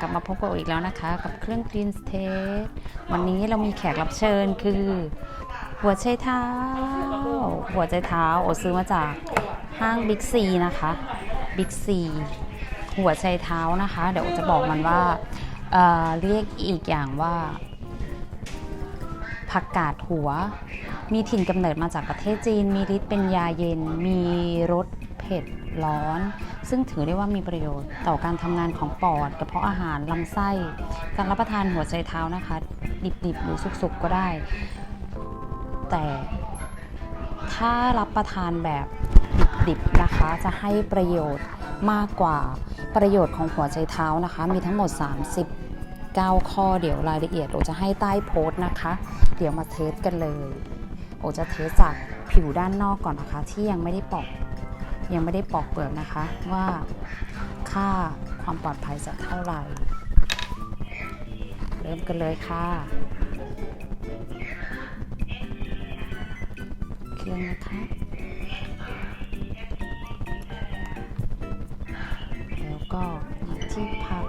กลับมาพบกับอีกแล้วนะคะ กับเครื่อง Clean s t a t วันนี้เรามีแขกรับเชิญคือ หัวใจเท้า หัวใจเท้าโอซื้อมาจากห้างบิ๊กซีนะคะบิ๊กซีหัวใจเท้านะคะ เดี๋ยวจะบอกมันว่าเออเรียกอีกอย่างว่าผักกาดหัว มีถิ่นกำเนิดมาจากประเทศจีน มีฤทธิ์เป็นยาเย็นมีรส เผ็ดร้อน ซึ่งถือได้ว่ามีประโยชน์ต่อการทำงานของปอด กระเพาะอาหารลำไส้ การรับประทานหัวใจเท้านะคะ ดิบๆ หรือสุกๆก็ได้ แต่ถ้ารับประทานแบบดิบๆนะคะจะให้ประโยชน์มากกว่าประโยชน์ของหัวใจเท้านะคะ มีทั้งหมด 39 ข้อเดี๋ยวรายละเอียดโอจะให้ใต้โพสต์นะคะ เดี๋ยวมาเทสกันเลยโอจะเทสจากผิวด้านนอกก่อนนะคะ ที่ยังไม่ได้ปอก ยังไม่ได้ปอกเปลือกนะคะว่าค่าความปลอดภัยจะเท่าไหร่ เริ่มกันเลยค่ะ เครื่องนะคะแล้วก็ที่พัก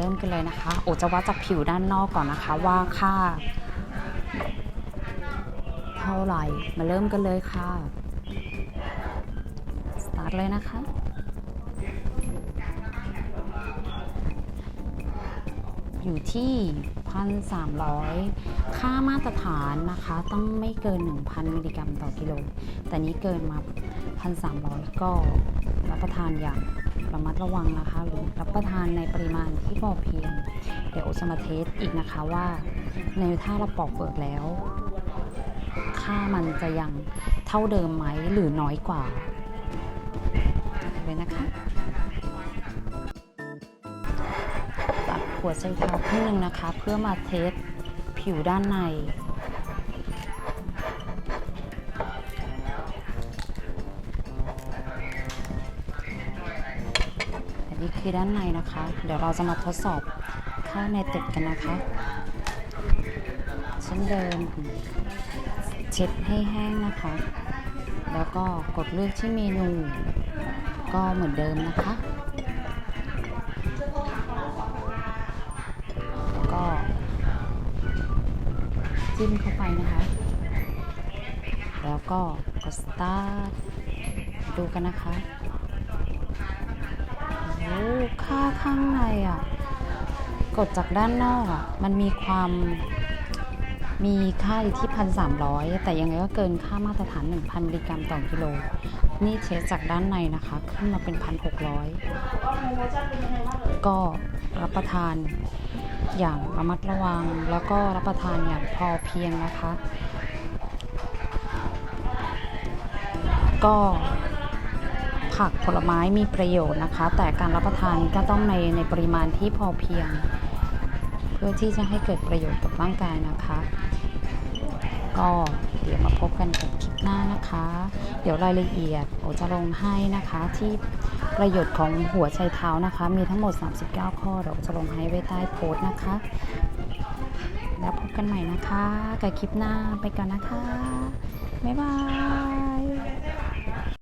เริ่มกันเลยนะคะ โอจะวัดจากผิวด้านนอกก่อนนะคะว่าค่า เท่าไหร่ มาเริ่มกันเลยค่ะ สตาร์ทเลยนะคะ อยู่ที่1,300ค่ามาตรฐานนะคะ ต้องไม่เกิน 1,000 มิลลิกรัมต่อกิโล แต่นี้เกินมา 1,300 ก็รับประทานอย่าง ระมัดระวังนะคะ หรือรับประทานในปริมาณที่พอเพียง เดี๋ยวจะมาเทสอีกนะคะว่า ในถ้าเราปอกเปลือกแล้ว ค่ามันจะยังเท่าเดิมไหมหรือน้อยกว่าเลยนะคะตัดหัวใจเท้าครึ่งหนึงนะคะ เพื่อมาเทสผิวด้านใน คือด้านในนะคะ เดี๋ยวเราจะมาทดสอบค่าในติดกันนะคะเช่นเดิมเช็ดให้แห้งนะคะ แล้วก็กดเลือกที่เมนู ก็เหมือนเดิมนะคะ แล้วก็จิ้มเข้าไปนะคะ แล้วก็กดสตาร์ทดูกันนะคะ โอ้ค่า ข้างในอะ กดจากด้านนอกอะ มันมีความมีค่าอยู่ที่พันสามร้อยแต่ยังไงก็เกินค่ามาตรฐาน 1,000มิลลิกรัมต่อกิโล นี่เทสจากด้านในนะคะ ขึ้นมาเป็นพันหกร้อยก็รับประทานอย่างระมัดระวัง แล้วก็รับประทานอย่างพอเพียงนะคะ ก็ ผักผลไม้มีประโยชน์นะคะ แต่การรับประทานก็ต้องในในปริมาณที่พอเพียง เพื่อที่จะให้เกิดประโยชน์กับร่างกายนะคะ ก็เดี๋ยวมาพบกันกับคลิปหน้านะคะ เดี๋ยวรายละเอียดโอจะลงให้นะคะที่ประโยชน์ของหัวไชเท้านะคะ มีทั้งหมด 39 ข้อเดี๋ยวโอจะลงให้ไว้ใต้โพสต์นะคะ แล้วพบกันใหม่นะคะ กับคลิปหน้าไปก่อนนะคะ บ๊ายบาย